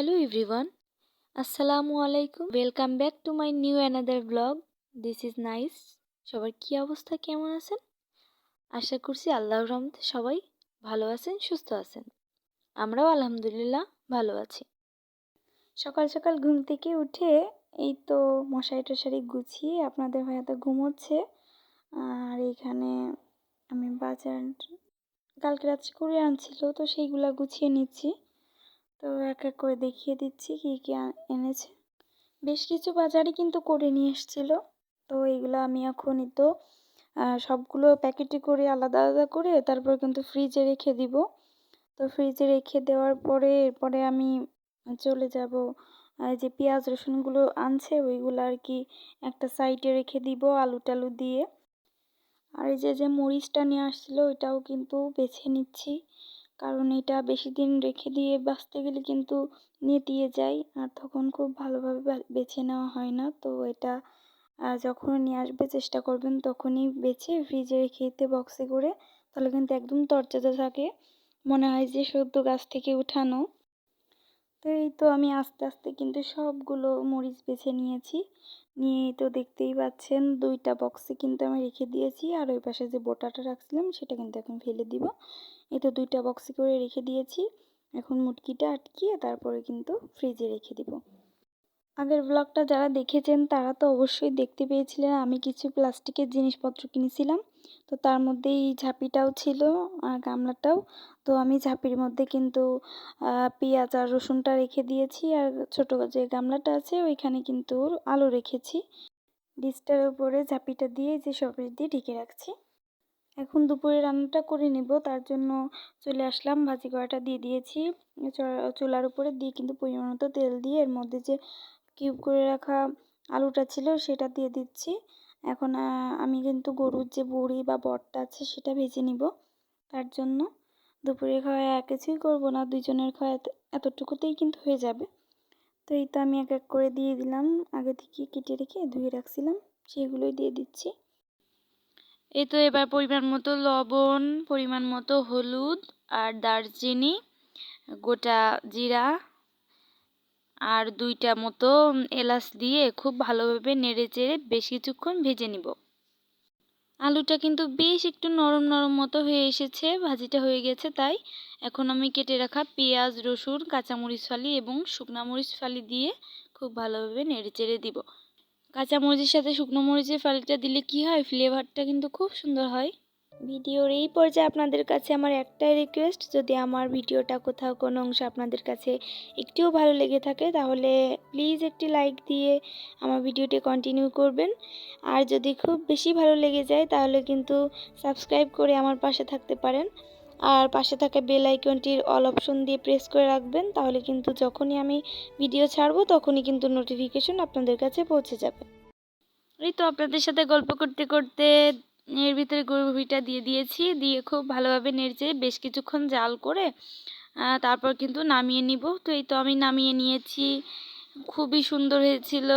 Hello everyone আসসালামু আলাইকুম welcome back to my new another blog this is nice সবার কী অবস্থা? কেমন আছেন? আশা করছি আল্লাহর রহমতে সবাই ভালো আছেন, সুস্থ আছেন। আমরাও আলহামদুলিল্লাহ ভালো আছি। সকাল সকাল ঘুম থেকে উঠে এই তো মশারি টশারি গুছিয়ে আপনাদের হয়তো ঘুমোচ্ছে। আর এখানে আমি বাজার কালকে রাত্রে করে আনছিল, তো সেইগুলা গুছিয়ে নিচ্ছি। তো এক এক করে দেখিয়ে দিচ্ছি কী কী এনেছে। বেশ কিছু বাজারই কিন্তু করে নিয়ে এসেছিল। তো এইগুলো আমি এখনই তো সবগুলো প্যাকেটে করে আলাদা আলাদা করে তারপর কিন্তু ফ্রিজে রেখে দিব। তো ফ্রিজে রেখে দেওয়ার পরে এরপরে আমি চলে যাব যে পেঁয়াজ রসুনগুলো আনছে ওইগুলো আর কি একটা সাইডে রেখে দিব আলু টালু দিয়ে। আর এই যে যে মরিচটা নিয়ে আসছিল ওইটাও কিন্তু বেছে নিচ্ছি। কারণ এটা বেশি দিন রেখে দিয়ে বাঁচতে গেলে কিন্তু নেতিয়ে যায়। আর তখন খুব ভালোভাবে বেছে নেওয়া হয় না। তো এটা যখন নিয়ে আসবে চেষ্টা করবেন তখনই বেছে ফ্রিজে রেখে দিতে, বক্সে করে। তাহলে কিন্তু একদম তরতাজা থাকে। মনে হয় যে সদ্য গাছ থেকে উঠানো। তো এই তো আমি আস্তে আস্তে কিন্তু সবগুলো মরিচ বেছে নিয়েছি। নিয়ে তো দেখতেই পাচ্ছেন দুইটা বক্সে কিন্তু আমি রেখে দিয়েছি। আর ওই পাশে যে বোটাটা রাখছিলাম সেটা কিন্তু এখন ফেলে দিব। এই তো দুইটা বক্সে করে রেখে দিয়েছি। এখন মুটকিটা আটকিয়ে তারপরে কিন্তু ফ্রিজে রেখে দিব। আগের ব্লগটা যারা দেখেছেন, তারা তো অবশ্যই দেখতে পেয়েছিলেন। আমি কিছু প্লাস্টিকের জিনিসপত্র কিনেছিলাম। তো তার মধ্যে এই ঝাঁপিটাও ছিল আর গামলাটাও। তো আমি ঝাঁপির মধ্যে কিন্তু পেঁয়াজ আর রসুনটা রেখে দিয়েছি। আর ছোটো যে গামলাটা আছে, ওইখানে কিন্তু আলু রেখেছি। ডিসটার উপরে ঝাঁপিটা দিয়ে যে সবজি দিয়ে ঢেকে রাখছি। এখন দুপুরে রান্নাটা করে নেব, তার জন্য চলে আসলাম, ভাজি কড়াটা দিয়ে দিয়েছি। চুলার উপরে দিয়ে কিন্তু পরিমাণ মতো তেল দিয়ে এর মধ্যে যে কিউব করে রাখা আলুটা ছিল সেটা দিয়ে দিচ্ছি। এখন আমি কিন্তু গরুর যে বড়ি বা বটটা আছে সেটা ভেজে নিব। তার জন্য দুপুরে খাওয়া এক কিছুই করব না, দুইজনের খাওয়া এতটুকুতেই কিন্তু হয়ে যাবে। তো এই তো আমি এক এক করে দিয়ে দিলাম, আগে থেকে কেটে রেখে ধুয়ে রাখছিলাম, সেগুলোই দিয়ে দিচ্ছি। এই তো এবার পরিমাণ মতো লবণ, পরিমাণ মতো হলুদ আর দারচিনি, গোটা জিরা আর দুইটা মতো এলাচ দিয়ে খুব ভালোভাবে নেড়ে চেড়ে বেশ কিছুক্ষণ ভেজে নিব। আলুটা কিন্তু বেশ একটু নরম নরম মতো হয়ে এসেছে, ভাজিটা হয়ে গেছে তাই। এখন আমি কেটে রাখা পেঁয়াজ, রসুন, কাঁচামরিচ ফালি এবং শুকনা মরিচ ফালি দিয়ে খুব ভালোভাবে নেড়ে চেড়ে দিব। কাঁচামরিচের সাথে শুকনো মরিচের ফালিটা দিলে কি হয়? ফ্লেভারটা কিন্তু খুব সুন্দর হয়। ভিডিওর এই পর্যায়ে আপনাদের কাছে আমার একটাই রিকোয়েস্ট যদি আমার ভিডিওটা কোথাও কোনো অংশ আপনাদের কাছে একটিও ভালো লেগে থাকে, তাহলে প্লিজ একটি লাইক দিয়ে আমার ভিডিওটি কন্টিনিউ করবেন। আর যদি খুব বেশি ভালো লেগে যায়, তাহলে কিন্তু সাবস্ক্রাইব করে আমার পাশে থাকতে পারেন। আর পাশে থাকা বেল আইকনটির অল অপশন দিয়ে প্রেস করে রাখবেন, তাহলে কিন্তু যখনই আমি ভিডিও ছাড়বো, তখনই কিন্তু নোটিফিকেশন আপনাদের কাছে পৌঁছে যাবে। এই তো আপনাদের সাথে গল্প করতে করতে এর ভিতরে গরুভিটা দিয়ে দিয়েছি, দিয়ে খুব ভালোভাবে নেড়েছে বেশ কিছুক্ষণ জাল করে তারপর কিন্তু নামিয়ে নিব। তো এই তো আমি নামিয়ে নিয়েছি, খুবই সুন্দর হয়েছিল।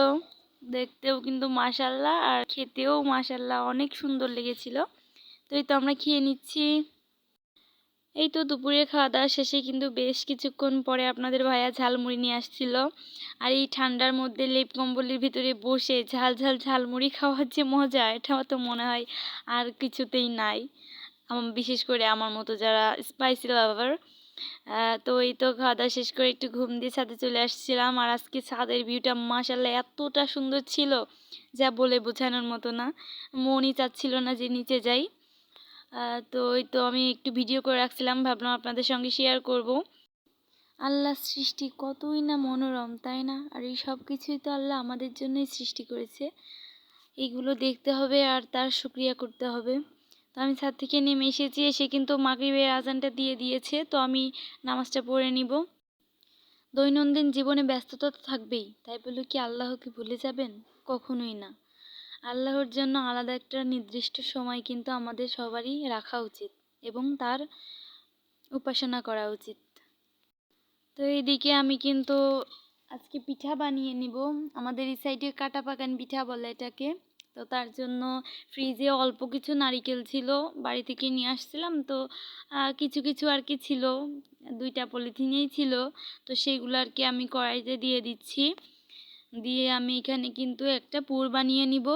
দেখতেও কিন্তু মাসাল্লাহ আর খেতেও মাসাল্লাহ অনেক সুন্দর লেগেছিল। তো এই তো আমরা খেয়ে নিচ্ছি। এই তো দুপুরে খাওয়া দাওয়া শেষে কিন্তু বেশ কিছুক্ষণ পরে আপনাদের ভাইয়া ঝালমুড়ি নিয়ে আসছিল। আর এই ঠান্ডার মধ্যে লেপ কম্বলের ভিতরে বসে ঝাল ঝাল, ঝালমুড়ি খাওয়ার যে মজা, এটা তো মনে হয় আর কিছুতেই নাই। বিশেষ করে আমার মতো যারা স্পাইসি লাভার তো এই তো খাওয়া দাওয়া শেষ করে একটু ঘুম দিয়ে ছাদে চলে আসছিলাম। আর আজকে ছাদের ভিউটা মাসাল্লাহ এতটা সুন্দর ছিল, যা বলে বোঝানোর মতো না। মনই চাচ্ছিল না যে নিচে যাই। তো ওই তো আমি একটু ভিডিও করে রাখছিলাম, ভাবলাম আপনাদের সঙ্গে শেয়ার করব। আল্লাহ সৃষ্টি কতই না মনোরম, তাই না? আর এই সব কিছুই তো আল্লাহ আমাদের জন্যই সৃষ্টি করেছে। এইগুলো দেখতে হবে আর তার সুক্রিয়া করতে হবে। তো আমি ছাদ থেকে নেমে এসেছি, এসে কিন্তু মাগরিবের আজানটা দিয়ে দিয়েছে, তো আমি নামাজটা পড়ে নিব। দৈনন্দিন জীবনে ব্যস্ততা তো থাকবেই, তাই বলে কি আল্লাহকে ভুলে যাবেন? কখনোই না। আল্লাহর জন্য আলাদা একটা নির্দিষ্ট সময় কিন্তু আমাদের সবারই রাখা উচিত এবং তার উপাসনা করা উচিত। তো এইদিকে আমি কিন্তু আজকে পিঠা বানিয়ে নিব। আমাদের এই সাইডে কাটা পাকান পিঠা বলে এটাকে। তো তার জন্য ফ্রিজে অল্প কিছু নারিকেল ছিল, বাড়ি থেকে নিয়ে আসছিলাম। তো কিছু কিছু আর কি ছিল, দুইটা পলিথিনেই ছিল। তো সেগুলো আর কি আমি কড়াইতে দিয়ে দিচ্ছি। দিয়ে আমি এখানে কিন্তু একটা পুর বানিয়ে নিব।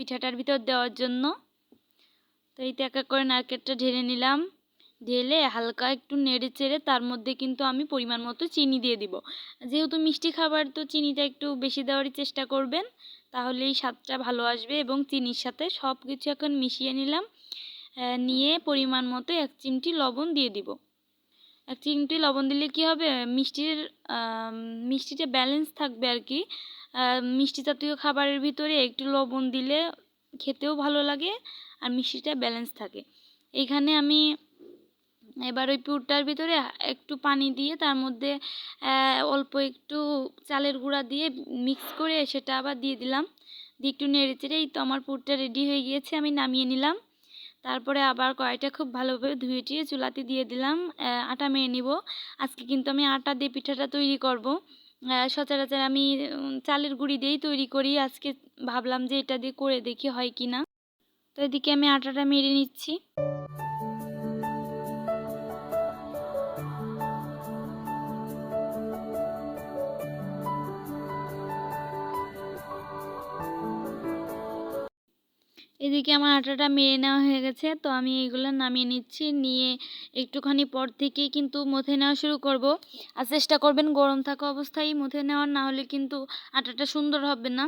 পিঠাটার ভিতর দেওয়ার জন্য। তো এইটা এক এক করে নারকেলটা ঢেলে নিলাম। ঢেলে হালকা একটু নেড়ে চেড়ে তার মধ্যে কিন্তু আমি পরিমাণ মতো চিনি দিয়ে দিব। যেহেতু মিষ্টি খাবার, তো চিনিটা একটু বেশি দেওয়ারই চেষ্টা করবেন। তাহলেই স্বাদটা ভালো আসবে এবং চিনির সাথে সব কিছু এখন মিশিয়ে নিলাম। নিয়ে পরিমাণ মতো এক চিমটি লবণ দিয়ে দিব। এক চিমটি লবণ দিলে কি হবে? মিষ্টির মিষ্টিটা ব্যালেন্স থাকবে আর কি। মিষ্টি জাতীয় খাবারের ভিতরে একটু লবণ দিলে খেতেও ভালো লাগে আর মিষ্টিটা ব্যালেন্স থাকে। এইখানে আমি এবার ওই পুরটার ভিতরে একটু পানি দিয়ে তার মধ্যে অল্প একটু চালের গুঁড়া দিয়ে মিক্স করে সেটা আবার দিয়ে দিলাম। দিয়ে একটু নেড়ে চেড়ে এই তো আমার পুরটা রেডি হয়ে গিয়েছে, আমি নামিয়ে নিলাম। তারপরে আবার কড়াইটা খুব ভালোভাবে ধুয়ে টুয়ে চুলাতে দিয়ে দিলাম। আটা মেরে নিব। আজকে কিন্তু আমি আটা দিয়ে পিঠাটা তৈরি করব। সচরাচর আমি চালের গুঁড়ি দিয়েই তৈরি করি। আজকে ভাবলাম যে এটা দিয়ে করে দেখি হয় কি না তো এদিকে আমি আটাটা মেরে নিচ্ছি। এদিকে আমার আটাটা মেরে নেওয়া হয়ে গেছে, তো আমি এইগুলো নামিয়ে নিচ্ছি, নিয়ে একটুখানি পর থেকেই কিন্তু মথে নেওয়া শুরু করব। আর চেষ্টা করবেন গরম থাকা অবস্থায় মথে নেওয়ার না হলে কিন্তু আটাটা সুন্দর হবে না।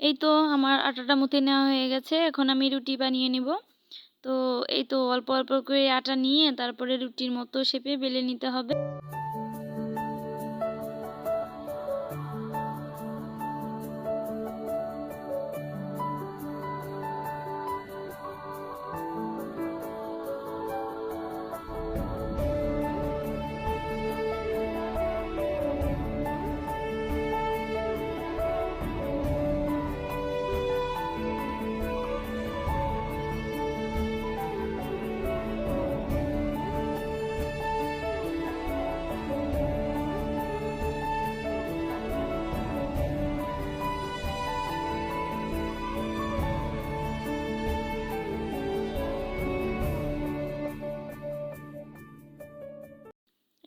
এই তো আমার আটাটা মথে নেওয়া হয়ে গেছে, এখন আমি রুটি বানিয়ে নিব। তো এই তো অল্প অল্প করে আটা নিয়ে তারপরে রুটির মতো শেপে বেলে নিতে হবে।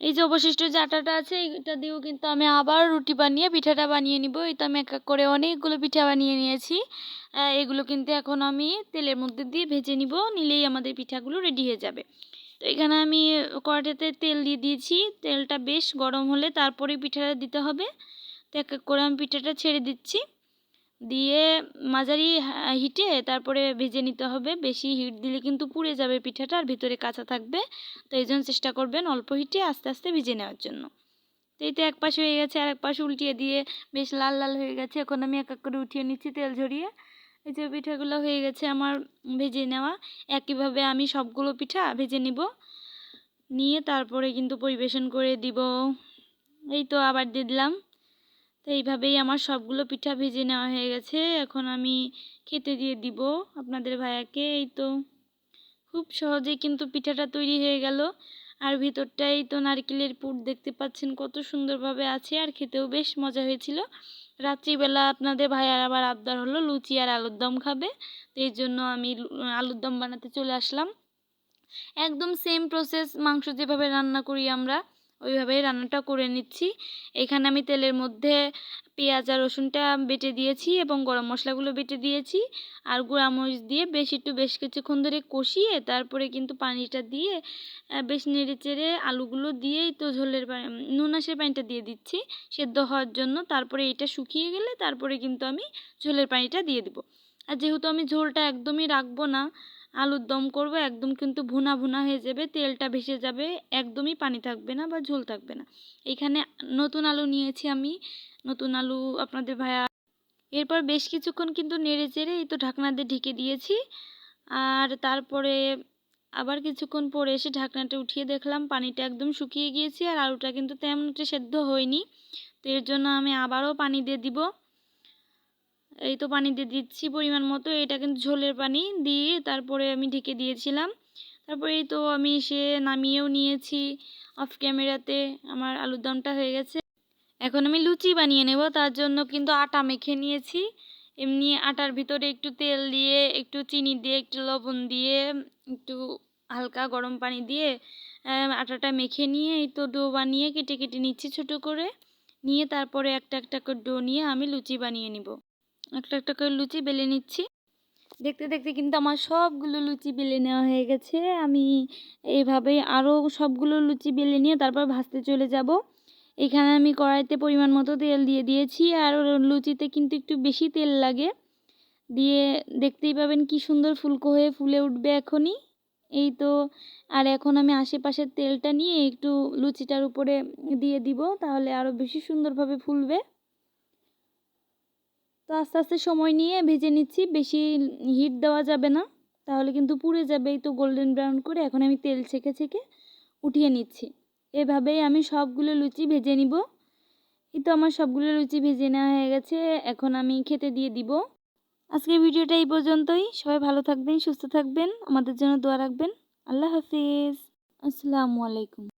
এই যে অবশিষ্ট যে আটাটা আছে এটা দিয়েও কিন্তু আমি আবার রুটি বানিয়ে, পিঠাটা বানিয়ে নিব। এই তো আমি এক এক করে অনেকগুলো পিঠা বানিয়ে নিয়েছি। এগুলো কিন্তু এখন আমি তেলের মধ্যে দিয়ে ভেজে নিব, নিলেই আমাদের পিঠাগুলো রেডি হয়ে যাবে। তো এখানে আমি কড়াইতে তেল দিয়ে দিয়েছি। তেলটা বেশ গরম হলে তারপরে পিঠাটা দিতে হবে। তো এক এক করে আমি পিঠাটা ছেড়ে দিচ্ছি। দিয়ে মাঝারি হিটে তারপরে ভেজে নিতে হবে। বেশি হিট দিলে কিন্তু পুড়ে যাবে পিঠাটা আর ভিতরে কাঁচা থাকবে। তো এই জন্য চেষ্টা করবেন অল্প হিটে আস্তে আস্তে ভেজে নেওয়ার জন্য। তো এই তো এক পাশ হয়ে গেছে আর এক পাশ উল্টিয়ে দিয়ে বেশ লাল লাল হয়ে গেছে। এখন আমি এক এক করে উঠিয়ে নিচ্ছি তেল ঝরিয়ে। এই যে পিঠাগুলো হয়ে গেছে আমার ভেজে নেওয়া। একইভাবে আমি সবগুলো পিঠা ভেজে নিব। নিয়ে তারপরে কিন্তু পরিবেশন করে দিব। এই তো আবার দিয়ে দিলাম। তো এইভাবেই আমার সবগুলো পিঠা ভেজে নেওয়া হয়ে গেছে। এখন আমি খেতে দিয়ে দিব আপনাদের ভাইয়াকে। এই তো খুব সহজেই কিন্তু পিঠাটা তৈরি হয়ে গেল। আর ভিতরটাই তো নারকেলের পুর দেখতে পাচ্ছেন কত সুন্দরভাবে আছে আর খেতেও বেশ মজা হয়েছিল। রাত্রিবেলা আপনাদের ভাইয়ার আবার আবদার হলো লুচি আর আলুর দম খাবে। তো এই জন্য আমি আলুর দম বানাতে চলে আসলাম। একদম সেম প্রসেস মাংস যেভাবে রান্না করি আমরা। ওইভাবেই রান্নাটা করে নিচ্ছি। এখানে আমি তেলের মধ্যে পেঁয়াজ আর রসুনটা বেটে দিয়েছি এবং গরম মশলাগুলো বেটে দিয়েছি আর গুঁড়ামরিচ দিয়ে বেশ একটু বেশ কিছুক্ষণ ধরে কষিয়ে তারপরে কিন্তু পানিটা দিয়ে বেশ নেড়ে চেড়ে আলুগুলো দিয়েই তো ঝোলের পানি নুন আঁশের পানিটা দিয়ে দিচ্ছি সেদ্ধ হওয়ার জন্য। তারপরে এটা শুকিয়ে গেলে তারপরে কিন্তু আমি ঝোলের পানিটা দিয়ে দিব। আর যেহেতু আমি ঝোলটা একদমই রাখব না আলুর দম করব, একদম কিন্তু ভুনা ভুনা হয়ে যাবে, তেলটা ভেসে যাবে, একদমই পানি থাকবে না বা ঝোল থাকবে না। এখানে নতুন আলু নিয়েছি আমি, নতুন আলু আপনাদের ভাইয়া। এরপর বেশ কিছুক্ষণ কিন্তু নেড়ে চেড়ে এই তো ঢাকনা দিয়ে ঢেকে দিয়েছি। আর তারপরে আবার কিছুক্ষণ পরে এসে ঢাকনাটা উঠিয়ে দেখলাম পানিটা একদম শুকিয়ে গিয়েছে আর আলুটা কিন্তু তেমন একটা সেদ্ধ হয়নি। তো এর জন্য আমি আবারও পানি দিয়ে দিব। এই তো পানি দিয়ে দিচ্ছি পরিমাণ মতো, এটা কিন্তু ঝোলের পানি দিয়ে তারপরে আমি ঢেকে দিয়েছিলাম। তারপরে এই তো আমি সে নামিয়েও নিয়েছি অফ ক্যামেরাতে আমার আলুর দমটা হয়ে গেছে। এখন আমি লুচি বানিয়ে নেব, তার জন্য কিন্তু আটা মেখে নিয়েছি। এমনি আটার ভিতরে একটু তেল দিয়ে, একটু চিনি দিয়ে, একটু লবণ দিয়ে, একটু হালকা গরম পানি দিয়ে আটাটা মেখে নিয়ে এই তো ডো বানিয়ে কেটে কেটে নিচ্ছি ছোটো করে। নিয়ে তারপরে একটা একটা করে ডো নিয়ে আমি লুচি বানিয়ে নিব। একটা একটা করে লুচি বেলে নিচ্ছি। দেখতে দেখতে কিন্তু আমার সবগুলো লুচি বেলে নেওয়া হয়ে গেছে। আমি এইভাবেই আরও সবগুলো লুচি বেলে নিয়ে তারপর ভাজতে চলে যাব। এখানে আমি কড়াইতে পরিমাণ মতো তেল দিয়ে দিয়েছি আর লুচিতে কিন্তু একটু বেশি তেল লাগে। দিয়ে দেখতেই পাবেন কি সুন্দর ফুলকো হয়ে ফুলে উঠবে এখনই। এই তো, আর এখন আমি আশেপাশের তেলটা নিয়ে একটু লুচিটার উপরে দিয়ে দিব, তাহলে আরও বেশি সুন্দরভাবে ফুলবে। তো আস্তে আস্তে সময় নিয়ে ভেজে নিচ্ছি, বেশি হিট দেওয়া যাবে না, তাহলে কিন্তু পুড়ে যাবে। তো গোল্ডেন ব্রাউন করে এখন আমি তেল ছেঁকে ছেঁকে উঠিয়ে নিচ্ছি। এভাবেই আমি সবগুলো লুচি ভেজে নিব। এই তো আমার সবগুলো লুচি ভেজে নেওয়া হয়ে গেছে, এখন আমি খেতে দিয়ে দিব। আজকের ভিডিওটা এই পর্যন্তই। সবাই ভালো থাকবেন, সুস্থ থাকবেন, আমাদের জন্য দোয়া রাখবেন। আল্লাহ হাফিজ। আসসালামু আলাইকুম।